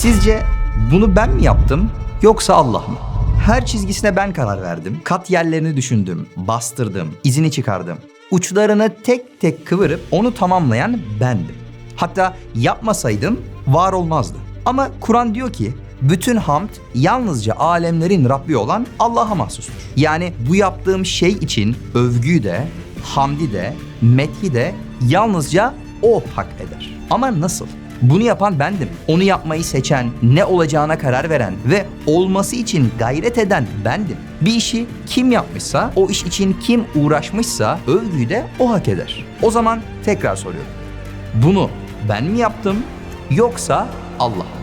Sizce bunu ben mi yaptım yoksa Allah mı? Her çizgisine ben karar verdim. Kat yerlerini düşündüm, bastırdım, izini çıkardım. Uçlarını tek tek kıvırıp onu tamamlayan bendim. Hatta yapmasaydım var olmazdı. Ama Kur'an diyor ki bütün hamd yalnızca alemlerin Rabbi olan Allah'a mahsustur. Yani bu yaptığım şey için övgüyü de, hamdi de, methi de yalnızca o hak eder. Ama nasıl? Bunu yapan bendim. Onu yapmayı seçen, ne olacağına karar veren ve olması için gayret eden bendim. Bir işi kim yapmışsa, o iş için kim uğraşmışsa övgüyü de o hak eder. O zaman tekrar soruyorum. Bunu ben mi yaptım yoksa Allah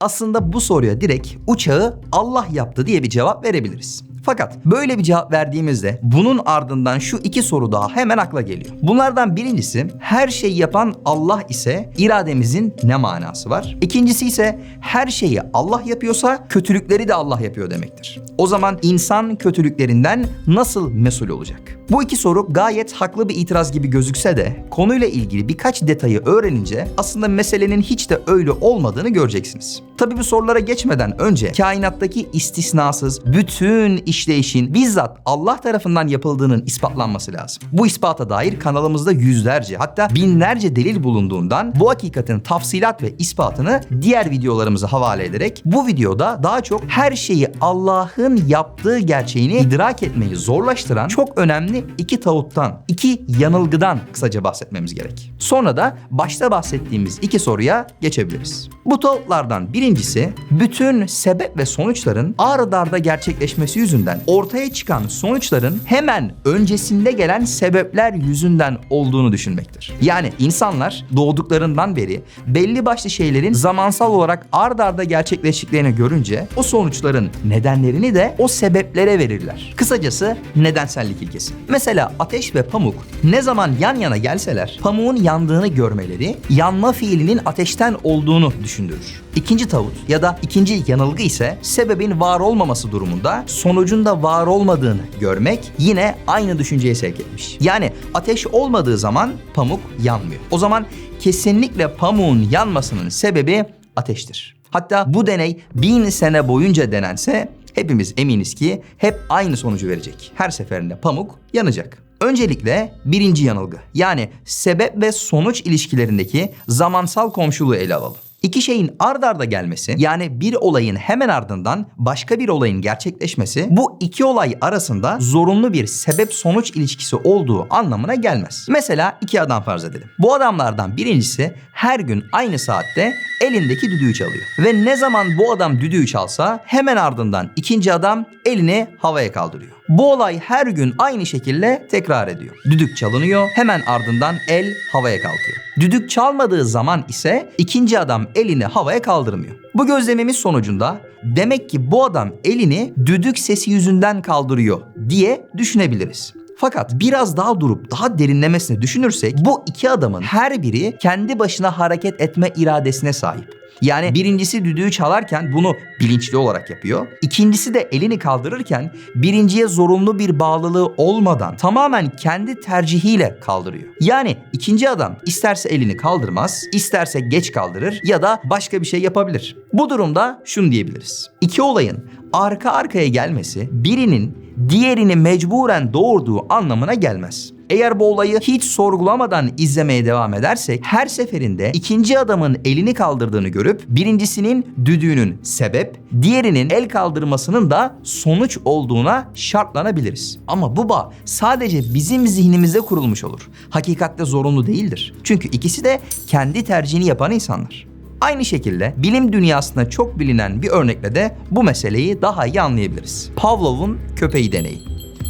Aslında bu soruya direkt uçağı Allah yaptı diye bir cevap verebiliriz. Fakat böyle bir cevap verdiğimizde bunun ardından şu iki soru daha hemen akla geliyor. Bunlardan birincisi her şeyi yapan Allah ise irademizin ne manası var? İkincisi ise her şeyi Allah yapıyorsa kötülükleri de Allah yapıyor demektir. O zaman insan kötülüklerinden nasıl mesul olacak? Bu iki soru gayet haklı bir itiraz gibi gözükse de konuyla ilgili birkaç detayı öğrenince aslında meselenin hiç de öyle olmadığını göreceksiniz. Tabi bu sorulara geçmeden önce kainattaki istisnasız bütün işleyişin bizzat Allah tarafından yapıldığının ispatlanması lazım. Bu ispata dair kanalımızda yüzlerce hatta binlerce delil bulunduğundan bu hakikatin tafsilat ve ispatını diğer videolarımıza havale ederek bu videoda daha çok her şeyi Allah'ın yaptığı gerçeğini idrak etmeyi zorlaştıran çok önemli iki tağuttan, iki yanılgıdan kısaca bahsetmemiz gerek. Sonra da başta bahsettiğimiz iki soruya geçebiliriz. Bu tağutlardan birincisi bütün sebep ve sonuçların ard arda gerçekleşmesi yüzünden ortaya çıkan sonuçların hemen öncesinde gelen sebepler yüzünden olduğunu düşünmektir. Yani insanlar doğduklarından beri belli başlı şeylerin zamansal olarak ard arda gerçekleştiklerini görünce o sonuçların nedenlerini de o sebeplere verirler. Kısacası nedensellik ilkesi. Mesela ateş ve pamuk ne zaman yan yana gelseler pamuğun yandığını görmeleri yanma fiilinin ateşten olduğunu düşündürür. İkinci tavut ya da ikinci yanılgı ise sebebin var olmaması durumunda sonucun da var olmadığını görmek yine aynı düşünceye sevk etmiş. Yani ateş olmadığı zaman pamuk yanmıyor. O zaman kesinlikle pamuğun yanmasının sebebi ateştir. Hatta bu deney bin sene boyunca denense hepimiz eminiz ki hep aynı sonucu verecek. Her seferinde pamuk yanacak. Öncelikle birinci yanılgı yani sebep ve sonuç ilişkilerindeki zamansal komşuluğu ele alalım. İki şeyin ard arda gelmesi yani bir olayın hemen ardından başka bir olayın gerçekleşmesi bu iki olay arasında zorunlu bir sebep sonuç ilişkisi olduğu anlamına gelmez. Mesela iki adam farz edelim. Bu adamlardan birincisi her gün aynı saatte elindeki düdüğü çalıyor. Ve ne zaman bu adam düdüğü çalsa hemen ardından ikinci adam elini havaya kaldırıyor. Bu olay her gün aynı şekilde tekrar ediyor. Düdük çalınıyor, hemen ardından el havaya kalkıyor. Düdük çalmadığı zaman ise ikinci adam elini havaya kaldırmıyor. Bu gözlemimiz sonucunda demek ki bu adam elini düdük sesi yüzünden kaldırıyor diye düşünebiliriz. Fakat biraz daha durup daha derinlemesine düşünürsek bu iki adamın her biri kendi başına hareket etme iradesine sahip. Yani birincisi düdüğü çalarken bunu bilinçli olarak yapıyor. İkincisi de elini kaldırırken birinciye zorunlu bir bağlılığı olmadan tamamen kendi tercihiyle kaldırıyor. Yani ikinci adam isterse elini kaldırmaz, isterse geç kaldırır ya da başka bir şey yapabilir. Bu durumda şunu diyebiliriz. İki olayın arka arkaya gelmesi birinin diğerini mecburen doğurduğu anlamına gelmez. Eğer bu olayı hiç sorgulamadan izlemeye devam edersek her seferinde ikinci adamın elini kaldırdığını görüp birincisinin düdüğünün sebep, diğerinin el kaldırmasının da sonuç olduğuna şartlanabiliriz. Ama bu bağ sadece bizim zihnimizde kurulmuş olur. Hakikatte zorunlu değildir. Çünkü ikisi de kendi tercihini yapan insanlar. Aynı şekilde bilim dünyasında çok bilinen bir örnekle de bu meseleyi daha iyi anlayabiliriz. Pavlov'un köpeği deneyi.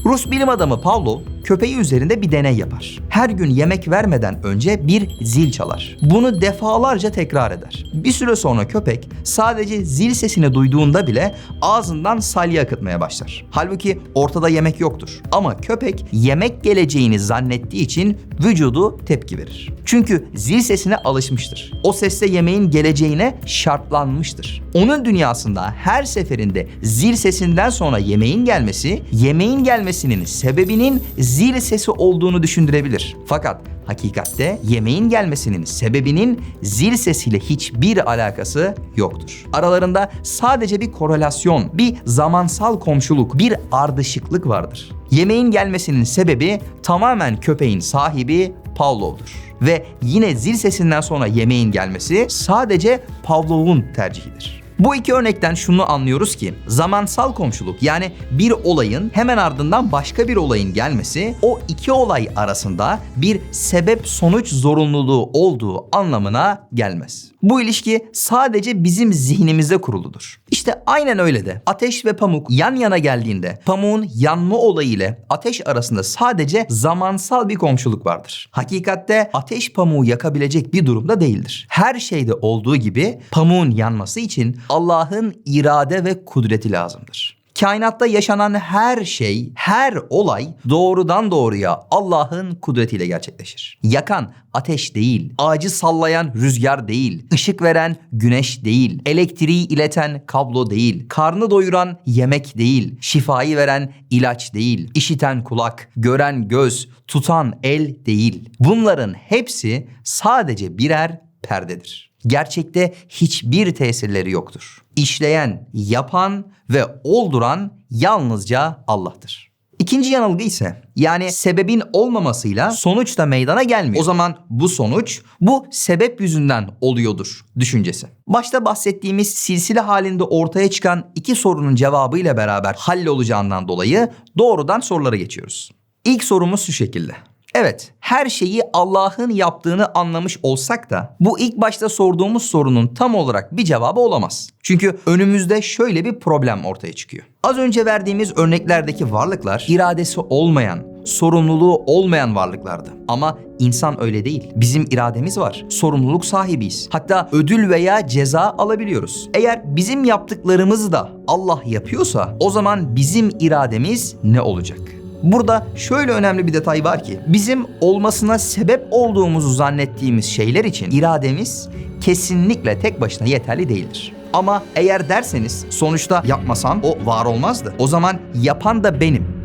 Rus bilim adamı Pavlov köpeği üzerinde bir deney yapar. her gün yemek vermeden önce bir zil çalar. Bunu defalarca tekrar eder. Bir süre sonra köpek sadece zil sesini duyduğunda bile ağzından salya akıtmaya başlar. Halbuki ortada yemek yoktur. Ama köpek yemek geleceğini zannettiği için vücudu tepki verir. Çünkü zil sesine alışmıştır. O sesle yemeğin geleceğine şartlanmıştır. Onun dünyasında her seferinde zil sesinden sonra yemeğin gelmesi, yemeğin gelmesinin sebebinin zil sesi olduğunu düşündürebilir. Fakat hakikatte yemeğin gelmesinin sebebinin zil sesiyle hiçbir alakası yoktur. Aralarında sadece bir korelasyon, bir zamansal komşuluk, bir ardışıklık vardır. Yemeğin gelmesinin sebebi tamamen köpeğin sahibi Pavlov'dur. Ve yine zil sesinden sonra yemeğin gelmesi sadece Pavlov'un tercihidir. Bu iki örnekten şunu anlıyoruz ki zamansal komşuluk yani bir olayın hemen ardından başka bir olayın gelmesi o iki olay arasında bir sebep sonuç zorunluluğu olduğu anlamına gelmez. Bu ilişki sadece bizim zihnimizde kuruludur. İşte aynen öyle de ateş ve pamuk yan yana geldiğinde pamuğun yanma olayı ile ateş arasında sadece zamansal bir komşuluk vardır. Hakikatte ateş pamuğu yakabilecek bir durumda değildir. Her şeyde olduğu gibi pamuğun yanması için Allah'ın irade ve kudreti lazımdır. Kainatta yaşanan her şey, her olay doğrudan doğruya Allah'ın kudretiyle gerçekleşir. Yakan ateş değil, ağacı sallayan rüzgar değil, ışık veren güneş değil, elektriği ileten kablo değil, karnı doyuran yemek değil, şifayı veren ilaç değil, işiten kulak, gören göz, tutan el değil. Bunların hepsi sadece birer perdedir. Gerçekte hiçbir tesirleri yoktur. İşleyen, yapan ve olduran yalnızca Allah'tır. İkinci yanılgı ise yani sebebin olmamasıyla sonuç da meydana gelmiyor. O zaman bu sonuç bu sebep yüzünden oluyordur düşüncesi. Başta bahsettiğimiz silsile halinde ortaya çıkan iki sorunun cevabıyla beraber hallolacağından dolayı doğrudan sorulara geçiyoruz. İlk sorumuz şu şekilde. Evet, her şeyi Allah'ın yaptığını anlamış olsak da bu ilk başta sorduğumuz sorunun tam olarak bir cevabı olamaz. Çünkü önümüzde şöyle bir problem ortaya çıkıyor. Az önce verdiğimiz örneklerdeki varlıklar iradesi olmayan, sorumluluğu olmayan varlıklardı. Ama insan öyle değil. Bizim irademiz var. Sorumluluk sahibiyiz. Hatta ödül veya ceza alabiliyoruz. Eğer bizim yaptıklarımızı da Allah yapıyorsa o zaman bizim irademiz ne olacak? Burada şöyle önemli bir detay var ki bizim olmasına sebep olduğumuzu zannettiğimiz şeyler için irademiz kesinlikle tek başına yeterli değildir. Ama eğer derseniz sonuçta yapmasam o var olmazdı. O zaman yapan da benim.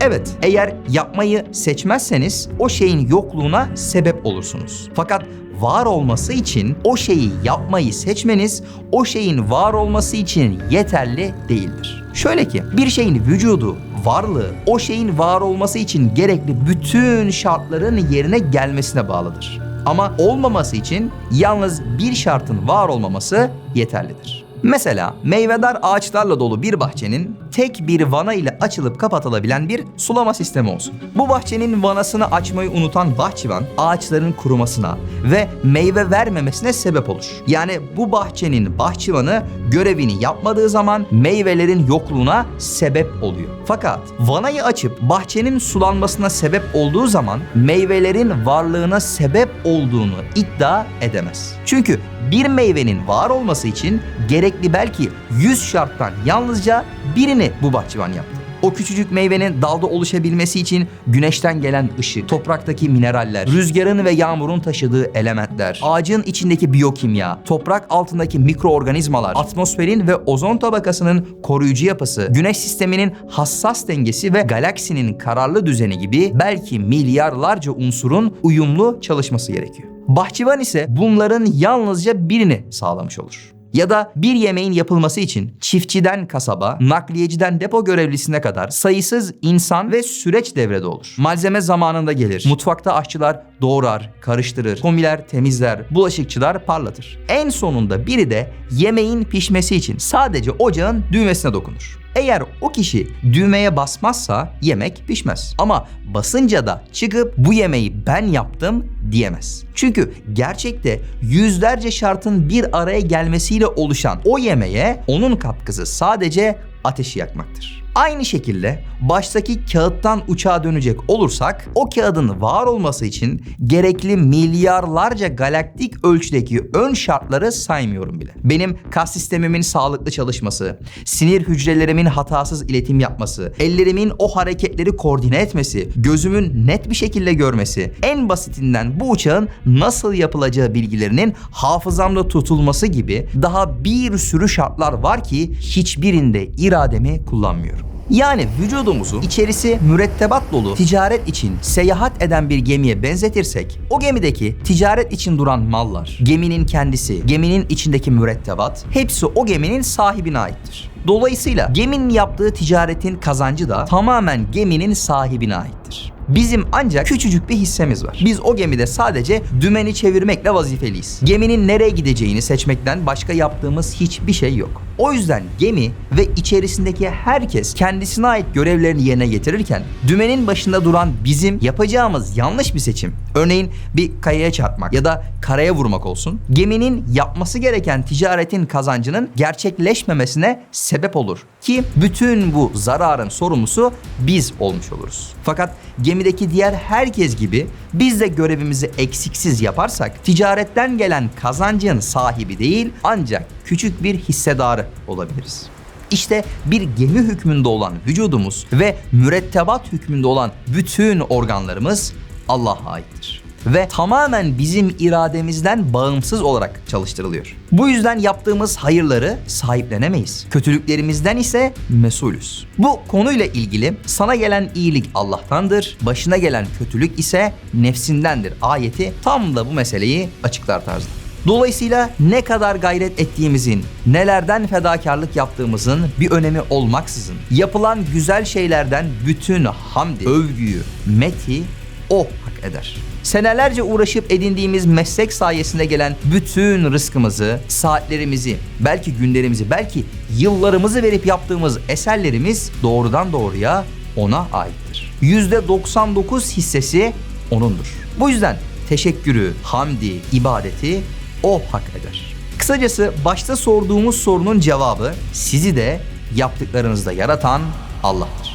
Evet, eğer yapmayı seçmezseniz o şeyin yokluğuna sebep olursunuz. Fakat var olması için o şeyi yapmayı seçmeniz o şeyin var olması için yeterli değildir. Şöyle ki bir şeyin vücudu, varlığı o şeyin var olması için gerekli bütün şartların yerine gelmesine bağlıdır. Ama olmaması için yalnız bir şartın var olmaması yeterlidir. Mesela meyvedar ağaçlarla dolu bir bahçenin tek bir vana ile açılıp kapatılabilen bir sulama sistemi olsun. Bu bahçenin vanasını açmayı unutan bahçıvan ağaçların kurumasına ve meyve vermemesine sebep olur. Yani bu bahçenin bahçıvanı görevini yapmadığı zaman meyvelerin yokluğuna sebep oluyor. Fakat vanayı açıp bahçenin sulanmasına sebep olduğu zaman meyvelerin varlığına sebep olduğunu iddia edemez. Çünkü bir meyvenin var olması için gerekli belki 100 şarttan yalnızca birini bu bahçıvan yaptı. O küçücük meyvenin dalda oluşabilmesi için güneşten gelen ışık, topraktaki mineraller, rüzgarın ve yağmurun taşıdığı elementler, ağacın içindeki biyokimya, toprak altındaki mikroorganizmalar, atmosferin ve ozon tabakasının koruyucu yapısı, güneş sisteminin hassas dengesi ve galaksinin kararlı düzeni gibi belki milyarlarca unsurun uyumlu çalışması gerekiyor. Bahçıvan ise bunların yalnızca birini sağlamış olur. Ya da bir yemeğin yapılması için çiftçiden kasaba, nakliyeciden depo görevlisine kadar sayısız insan ve süreç devrede olur. Malzeme zamanında gelir. Mutfakta aşçılar doğrar, karıştırır, komiler temizler, bulaşıkçılar parlatır. En sonunda biri de yemeğin pişmesi için sadece ocağın düğmesine dokunur. Eğer o kişi düğmeye basmazsa yemek pişmez. Ama basınca da çıkıp bu yemeği ben yaptım diyemez. Çünkü gerçekte yüzlerce şartın bir araya gelmesiyle oluşan o yemeğe onun katkısı sadece ateşi yakmaktır. Aynı şekilde baştaki kağıttan uçağa dönecek olursak o kağıdın var olması için gerekli milyarlarca galaktik ölçüdeki ön şartları saymıyorum bile. Benim kas sistemimin sağlıklı çalışması, sinir hücrelerimin hatasız iletim yapması, ellerimin o hareketleri koordine etmesi, gözümün net bir şekilde görmesi, en basitinden bu uçağın nasıl yapılacağı bilgilerinin hafızamda tutulması gibi daha bir sürü şartlar var ki hiçbirinde irademi kullanmıyorum. Yani vücudumuzu içerisi mürettebat dolu ticaret için seyahat eden bir gemiye benzetirsek o gemideki ticaret için duran mallar, geminin kendisi, geminin içindeki mürettebat hepsi o geminin sahibine aittir. Dolayısıyla geminin yaptığı ticaretin kazancı da tamamen geminin sahibine aittir. Bizim ancak küçücük bir hissemiz var. Biz o gemide sadece dümeni çevirmekle vazifeliyiz. Geminin nereye gideceğini seçmekten başka yaptığımız hiçbir şey yok. O yüzden gemi ve içerisindeki herkes kendisine ait görevlerini yerine getirirken dümenin başında duran bizim yapacağımız yanlış bir seçim. Örneğin bir kayaya çarpmak ya da karaya vurmak olsun. Geminin yapması gereken ticaretin kazancının gerçekleşmemesine sebep olur ki bütün bu zararın sorumlusu biz olmuş oluruz. Fakat gemideki diğer herkes gibi biz de görevimizi eksiksiz yaparsak ticaretten gelen kazancın sahibi değil ancak küçük bir hissedarı olabiliriz. İşte bir gemi hükmünde olan vücudumuz ve mürettebat hükmünde olan bütün organlarımız Allah'a aittir ve tamamen bizim irademizden bağımsız olarak çalıştırılıyor. Bu yüzden yaptığımız hayırları sahiplenemeyiz. Kötülüklerimizden ise mesulüz. Bu konuyla ilgili sana gelen iyilik Allah'tandır, başına gelen kötülük ise nefsindendir ayeti tam da bu meseleyi açıklar tarzda. Dolayısıyla ne kadar gayret ettiğimizin, nelerden fedakarlık yaptığımızın bir önemi olmaksızın yapılan güzel şeylerden bütün hamdi, övgüyü, meti o hak eder. Senelerce uğraşıp edindiğimiz meslek sayesinde gelen bütün rızkımızı, saatlerimizi, belki günlerimizi, belki yıllarımızı verip yaptığımız eserlerimiz doğrudan doğruya ona aittir. %99 hissesi onundur. Bu yüzden teşekkürü, hamdi, ibadeti o hak eder. Kısacası başta sorduğumuz sorunun cevabı sizi de yaptıklarınızda yaratan Allah'tır.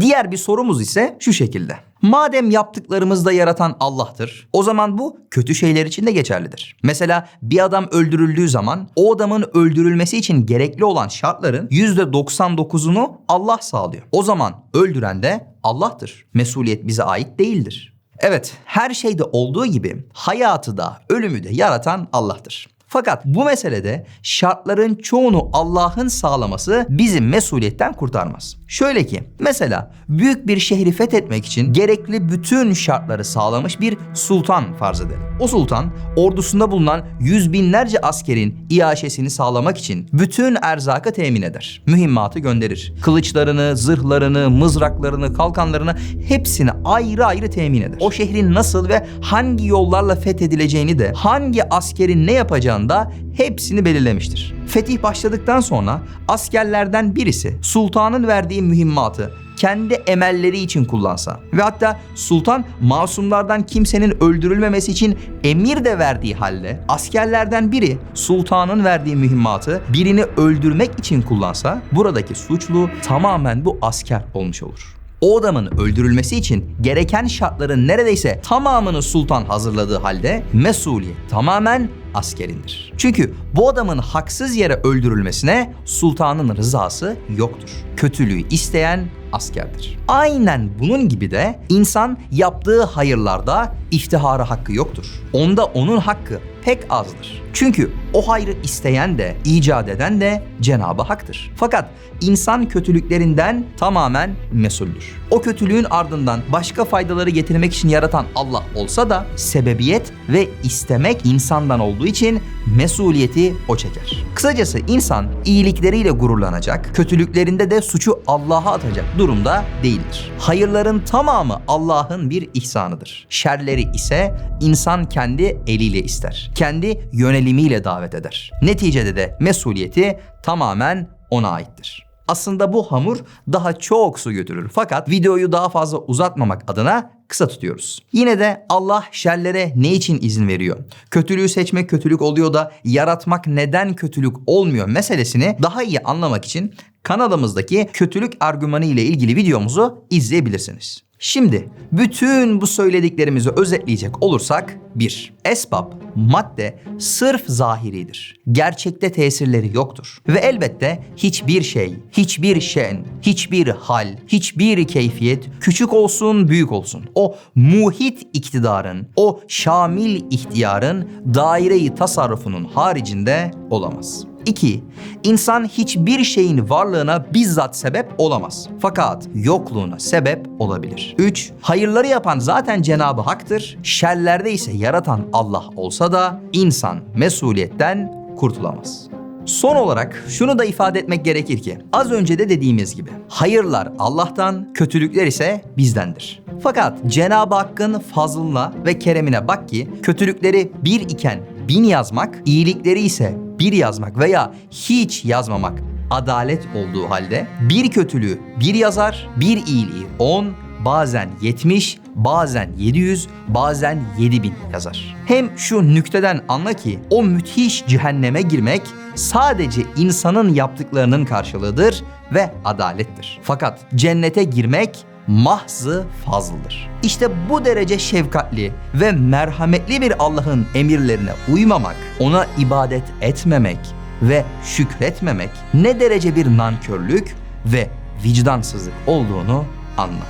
Diğer bir sorumuz ise şu şekilde. Madem yaptıklarımızda yaratan Allah'tır, o zaman bu kötü şeyler için de geçerlidir. Mesela bir adam öldürüldüğü zaman o adamın öldürülmesi için gerekli olan şartların %99'unu Allah sağlıyor. O zaman öldüren de Allah'tır. Mesuliyet bize ait değildir. Evet, her şeyde olduğu gibi hayatı da ölümü de yaratan Allah'tır. Fakat bu meselede şartların çoğunu Allah'ın sağlaması bizim mesuliyetten kurtarmaz. Şöyle ki mesela büyük bir şehri fethetmek için gerekli bütün şartları sağlamış bir sultan farz edelim. O sultan ordusunda bulunan yüz binlerce askerin iaşesini sağlamak için bütün erzakı temin eder. Mühimmatı gönderir. Kılıçlarını, zırhlarını, mızraklarını, kalkanlarını hepsini ayrı ayrı temin eder. O şehrin nasıl ve hangi yollarla fethedileceğini de hangi askerin ne yapacağını da hepsini belirlemiştir. Fetih başladıktan sonra askerlerden birisi sultanın verdiği mühimmatı kendi emelleri için kullansa ve hatta sultan masumlardan kimsenin öldürülmemesi için emir de verdiği halde askerlerden biri sultanın verdiği mühimmatı birini öldürmek için kullansa buradaki suçlu tamamen bu asker olmuş olur. O adamın öldürülmesi için gereken şartların neredeyse tamamını sultan hazırladığı halde mesuliyet tamamen askerindir. Çünkü bu adamın haksız yere öldürülmesine sultanın rızası yoktur. Kötülüğü isteyen askerdir. Aynen bunun gibi de insan yaptığı hayırlarda iftihara hakkı yoktur. Onda onun hakkı pek azdır. Çünkü o hayrı isteyen de, icat eden de Cenab-ı Hak'tır. Fakat insan kötülüklerinden tamamen mesuldür. O kötülüğün ardından başka faydaları getirmek için yaratan Allah olsa da sebebiyet ve istemek insandan olduğu için mesuliyeti o çeker. Kısacası insan iyilikleriyle gururlanacak, kötülüklerinde de suçu Allah'a atacak durumda değildir. Hayırların tamamı Allah'ın bir ihsanıdır. Şerleri ise insan kendi eliyle ister. Kendi yönelimiyle davet eder. Neticede de mesuliyeti tamamen ona aittir. Aslında bu hamur daha çok su götürür. Fakat videoyu daha fazla uzatmamak adına kısa tutuyoruz. Yine de Allah şerlere ne için izin veriyor? Kötülüğü seçmek kötülük oluyor da yaratmak neden kötülük olmuyor meselesini daha iyi anlamak için kanalımızdaki kötülük argümanı ile ilgili videomuzu izleyebilirsiniz. Şimdi bütün bu söylediklerimizi özetleyecek olursak 1. Esbab, madde sırf zahiridir. Gerçekte tesirleri yoktur. Ve elbette hiçbir şey, hiçbir şen, hiçbir hal, hiçbir keyfiyet küçük olsun büyük olsun. O muhit iktidarın, o şamil ihtiyarın daireyi tasarrufunun haricinde olamaz. 2. İnsan hiçbir şeyin varlığına bizzat sebep olamaz. Fakat yokluğuna sebep olabilir. 3. Hayırları yapan zaten Cenabı Hak'tır. Şerlerde ise yaratan Allah olsa da insan mesuliyetten kurtulamaz. Son olarak şunu da ifade etmek gerekir ki az önce de dediğimiz gibi hayırlar Allah'tan, kötülükler ise bizdendir. Fakat Cenab-ı Hakk'ın fazlına ve keremine bak ki kötülükleri bir iken bin yazmak, iyilikleri ise bir yazmak veya hiç yazmamak adalet olduğu halde bir kötülüğü bir yazar, bir iyiliği on, bazen 70, bazen 700, bazen 7000 yazar. Hem şu nükteden anla ki o müthiş cehenneme girmek sadece insanın yaptıklarının karşılığıdır ve adalettir. Fakat cennete girmek mahzı fazlıdır. İşte bu derece şefkatli ve merhametli bir Allah'ın emirlerine uymamak, ona ibadet etmemek ve şükretmemek ne derece bir nankörlük ve vicdansızlık olduğunu anla.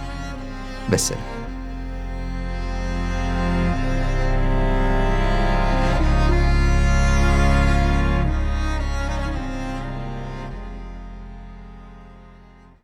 Vesselam.